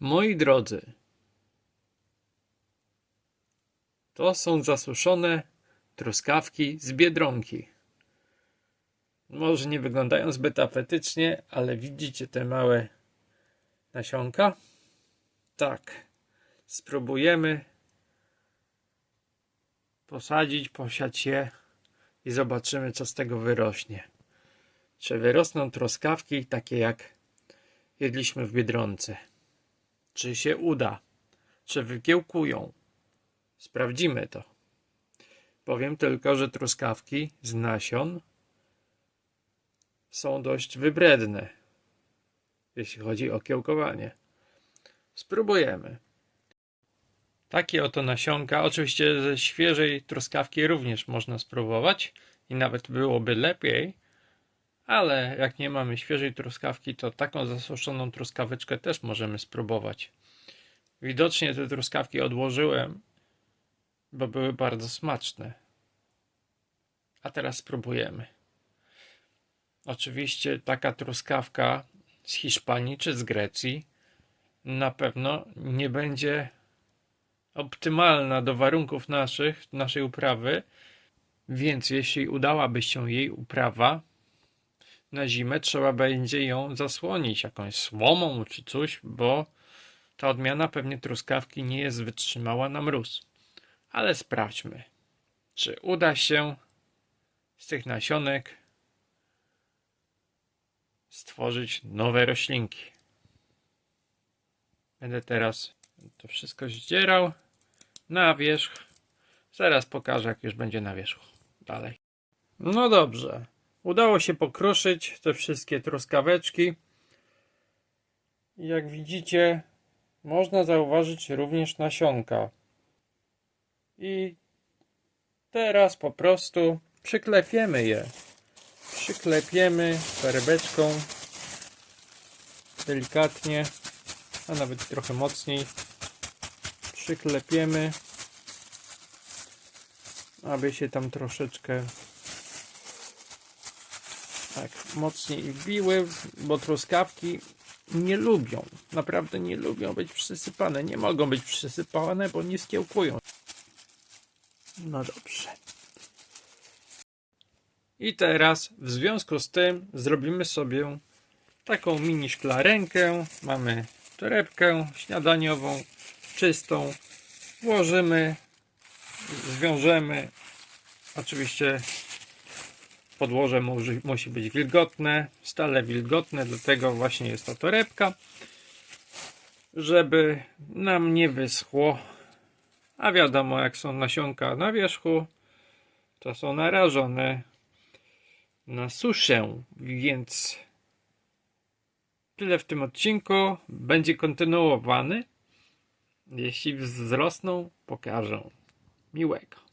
Moi drodzy, to są zasuszone truskawki z biedronki. Może nie wyglądają zbyt apetycznie, ale widzicie te małe nasionka? Tak. Spróbujemy posadzić, posiać je i zobaczymy, co z tego wyrośnie. Czy wyrosną truskawki takie jak jedliśmy w Biedronce? Czy się uda? Czy wykiełkują? Sprawdzimy to. Powiem tylko, że truskawki z nasion są dość wybredne, jeśli chodzi o kiełkowanie. Spróbujemy. Takie oto nasionka, oczywiście ze świeżej truskawki również można spróbować i nawet byłoby lepiej, ale jak nie mamy świeżej truskawki, to taką zasuszoną truskaweczkę też możemy spróbować. Widocznie te truskawki odłożyłem, bo były bardzo smaczne. A teraz spróbujemy. Oczywiście taka truskawka z Hiszpanii czy z Grecji na pewno nie będzie optymalna do warunków naszych, naszej uprawy, więc jeśli udałaby się jej uprawa na zimę, trzeba będzie ją zasłonić jakąś słomą czy coś, bo ta odmiana pewnie truskawki nie jest wytrzymała na mróz. Ale sprawdźmy, czy uda się z tych nasionek stworzyć nowe roślinki. Będę teraz to wszystko zdzierał na wierzch. Zaraz pokażę, jak już będzie na wierzchu. Dalej. No dobrze. Udało się pokruszyć te wszystkie truskaweczki. Jak widzicie, można zauważyć również nasionka. I teraz po prostu przyklepiemy je. Przyklepiemy torebeczką delikatnie, a nawet trochę mocniej. Przyklepiemy, aby się tam troszeczkę tak mocniej wbiły, bo truskawki nie lubią, naprawdę nie lubią być przysypane. Nie mogą być przysypane, bo nie skiełkują. No dobrze. I teraz w związku z tym zrobimy sobie taką mini szklarenkę. Mamy torebkę śniadaniową, czystą. Włożymy, zwiążemy. Oczywiście podłoże musi, musi być wilgotne, stale wilgotne, dlatego właśnie jest to torebka, żeby nam nie wyschło. A wiadomo, jak są nasionka na wierzchu, to są narażone na suszę, więc tyle w tym odcinku. Będzie kontynuowany. Jeśli wzrosną, pokażę. Miłego.